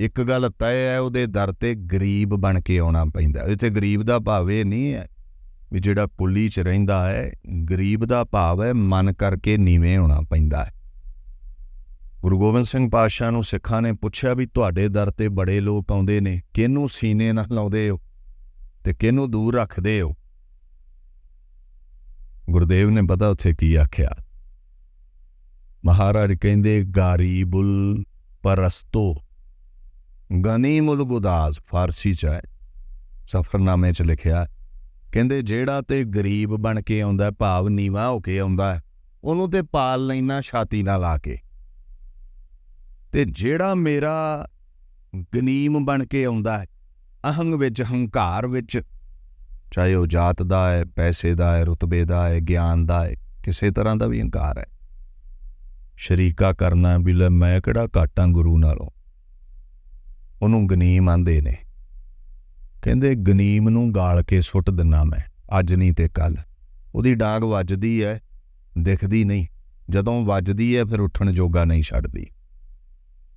ਇੱਕ ਗੱਲ ਤੈਅ ਹੈ, ਉਹਦੇ ਦਰ ਤੇ ਗਰੀਬ ਬਣ ਕੇ ਆਉਣਾ ਪੈਂਦਾ ਇੱਥੇ ਗਰੀਬ ਦਾ ਭਾਵ ਇਹ ਨਹੀਂ ਹੈ ਵੀ ਜਿਹੜਾ ਕੁੱਲੀ 'ਚ ਰਹਿੰਦਾ ਹੈ, ਗਰੀਬ ਦਾ ਭਾਵ ਹੈ, ਮਨ ਕਰਕੇ ਨੀਵੇਂ ਹੋਣਾ ਪੈਂਦਾ ਹੈ। ਗੁਰੂ ਗੋਬਿੰਦ ਸਿੰਘ ਪਾਤਸ਼ਾਹ ਨੂੰ ਸਿੱਖਾਂ ਨੇ ਪੁੱਛਿਆ ਵੀ ਤੁਹਾਡੇ ਦਰ ਤੇ ਬੜੇ ਲੋਕ ਆਉਂਦੇ ਨੇ, ਕਿਹਨੂੰ ਸੀਨੇ ਨਾਲ ਲਾਉਂਦੇ ਹੋ ਤੇ ਕਿਹਨੂੰ ਦੂਰ ਰੱਖਦੇ ਹੋ? ਗੁਰਦੇਵ ਨੇ ਪਤਾ ਉੱਥੇ ਕੀ ਆਖਿਆ? ਮਹਾਰਾਜ ਕਹਿੰਦੇ ਗਰੀਬੁਲ ਪਰਸਤੋ। ਗਨੀਮੁਲ ਗੁਦਾਸ ਫਾਰਸੀ ਚ ਹੈ। ਸਫਰਨਾਮੇ ਚ ਲਿਖਿਆ ਕਹਿੰਦੇ, ਜਿਹੜਾ ਤੇ ਗਰੀਬ ਬਣ ਕੇ ਆਉਂਦਾ ਭਾਵ ਨੀਵਾ ਹੋ ਕੇ ਆਉਂਦਾ ਉਹਨੂੰ ਤੇ ਪਾਲ ਲੈਣਾ ਛਾਤੀ ਨਾਲ ਆ ਕੇ। ਤੇ ਜਿਹੜਾ ਮੇਰਾ ਗਨੀਮ ਬਣ ਕੇ ਆਉਂਦਾ ਹੈ, ਅਹੰਗ ਵਿੱਚ, ਹੰਕਾਰ ਵਿੱਚ, ਚਾਹੇ ਉਹ ਜਾਤ ਦਾ ਹੈ, ਪੈਸੇ ਦਾ ਹੈ, ਰੁਤਬੇ ਦਾ ਹੈ, ਗਿਆਨ ਦਾ ਹੈ, ਕਿਸੇ ਤਰ੍ਹਾਂ ਦਾ ਵੀ ਹੰਕਾਰ ਹੈ। ਸ਼ਰੀਕਾ ਕਰਨਾ ਵੀ ਲੈ, ਮੈਂ ਕਿਹੜਾ ਘਾਟਾਂ ਗੁਰੂ ਨਾਲੋਂ ਉਹਨੂੰ ਗਨੀਮ ਆਂਦੇ ਨੇ। ਕਹਿੰਦੇ, ਗਨੀਮ ਨੂੰ ਗਾਲ ਕੇ ਸੁੱਟ ਦਿੰਨਾ ਮੈਂ, ਅੱਜ ਨਹੀਂ ਤੇ ਕੱਲ ਉਹਦੀ ਡਾਂਗ ਵੱਜਦੀ ਹੈ ਦਿਖਦੀ ਨਹੀਂ। ਜਦੋਂ ਵੱਜਦੀ ਹੈ ਫਿਰ ਉੱਠਣ ਜੋਗਾ ਨਹੀਂ ਛੱਡਦੀ।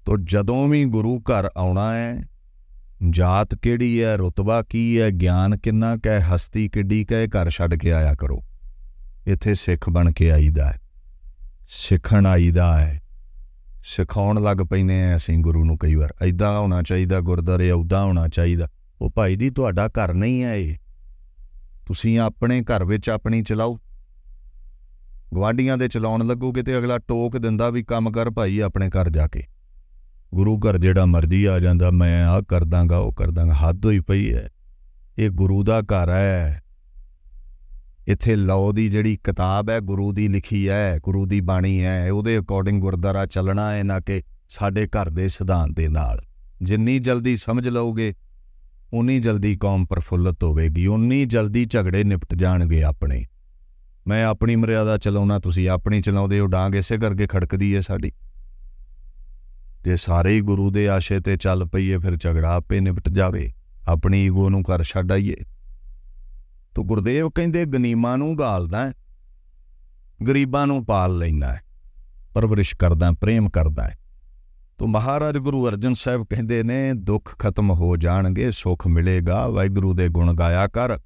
ਤੋ ਜਦੋਂ ਵੀ ਗੁਰੂ ਘਰ ਆਉਣਾ ਹੈ ਜਾਤ ਕਿਹੜੀ ਹੈ ਰੁਤਬਾ ਕੀ ਹੈ ਗਿਆਨ ਕਿੰਨਾ ਕੈ, ਹਸਤੀ ਕਿੱਡੀ ਕੈ, ਘਰ ਛੱਡ ਕੇ ਆਇਆ ਕਰੋ। ਇੱਥੇ ਸਿੱਖ ਬਣ ਕੇ ਆਈਦਾ ਹੈ ਸਿੱਖਣ ਆਈਦਾ ਹੈ ਸਿਖਾਉਣ ਲੱਗ ਪੈਨੇ ਆ ਅਸੀਂ ਗੁਰੂ ਨੂੰ ਕਈ ਵਾਰ। ਐਦਾਂ ਹੋਣਾ ਚਾਹੀਦਾ ਗੁਰਦਾਰੇ ਉਦਾਂ ਹੋਣਾ ਚਾਹੀਦਾ। ਉਹ ਭਾਈ ਜੀ, ਤੁਹਾਡਾ ਘਰ ਨਹੀਂ ਹੈ ਇਹ। ਤੁਸੀਂ ਆਪਣੇ ਘਰ ਵਿੱਚ ਆਪਣੀ ਚਲਾਓ। ਗਵਾਂਡੀਆਂ ਦੇ ਚਲਾਉਣ ਲੱਗੋਗੇ ਤੇ ਅਗਲਾ ਟੋਕ ਦਿੰਦਾ ਵੀ ਕੰਮ ਕਰ ਭਾਈ ਆਪਣੇ ਘਰ ਜਾ ਕੇ। ਗੁਰੂ ਘਰ ਜਿਹੜਾ ਮਰਜ਼ੀ ਆ ਜਾਂਦਾ, ਮੈਂ ਆ ਕਰਦਾਂਗਾ, ਉਹ ਕਰਦਾਂਗਾ। ਹੱਦ ਹੋਈ ਪਈ ਹੈ। ਇਹ ਗੁਰੂ ਦਾ ਘਰ ਹੈ। ਇੱਥੇ ਲਓ ਦੀ ਜਿਹੜੀ ਕਿਤਾਬ ਹੈ, ਗੁਰੂ ਦੀ ਲਿਖੀ ਹੈ, ਗੁਰੂ ਦੀ ਬਾਣੀ ਹੈ, ਉਹਦੇ ਅਕੋਰਡਿੰਗ ਗੁਰਦਾਰਾ ਚੱਲਣਾ ਹੈ ਨਾ ਕਿ ਸਾਡੇ ਘਰ ਦੇ ਸਿਧਾਂਤ ਦੇ ਨਾਲ। ਜਿੰਨੀ ਜਲਦੀ ਸਮਝ ਲਓਗੇ, ਉਨੀ ਜਲਦੀ ਕੌਮ ਪ੍ਰਫੁੱਲਤ ਹੋਵੇਗੀ, ਉਨੀ ਜਲਦੀ ਝਗੜੇ ਨਿਪਟ ਜਾਣਗੇ ਆਪਣੇ। ਮੈਂ ਆਪਣੀ ਮਰਿਆਦਾ ਚਲਾਉਣਾ, ਤੁਸੀਂ ਆਪਣੀ ਚਲਾਉਂਦੇ ਹੋ, ਡਾਂਗ ਇਸੇ ਕਰਕੇ ਖੜਕਦੀ ਹੈ ਸਾਡੀ। ਜੇ ਸਾਰੇ ਹੀ ਗੁਰੂ ਦੇ ਆਸ਼ੇ ਤੇ ਚੱਲ ਪਈਏ, ਫਿਰ ਝਗੜਾ ਆਪੇ ਨਿਪਟ ਜਾਵੇ। ਆਪਣੀ ਈਗੋ ਨੂੰ ਕਰ ਛੱਡ ਆਈਏ। ਤੋ ਗੁਰਦੇਵ ਕਹਿੰਦੇ, ਗਨੀਮਾਂ ਨੂੰ ਗਾਲਦਾ ਗਰੀਬਾਂ ਨੂੰ ਪਾਲ ਲੈਂਦਾ ਪਰਵਰਿਸ਼ ਕਰਦਾ ਪ੍ਰੇਮ ਕਰਦਾ ਹੈ। ਤੋ ਮਹਾਰਾਜ ਗੁਰੂ ਅਰਜਨ ਸਾਹਿਬ ਕਹਿੰਦੇ ਨੇ, ਦੁੱਖ ਖਤਮ ਹੋ ਜਾਣਗੇ, ਸੁੱਖ ਮਿਲੇਗਾ, ਵਾਹਿਗੁਰੂ ਦੇ ਗੁਣ ਗਾਇਆ ਕਰ।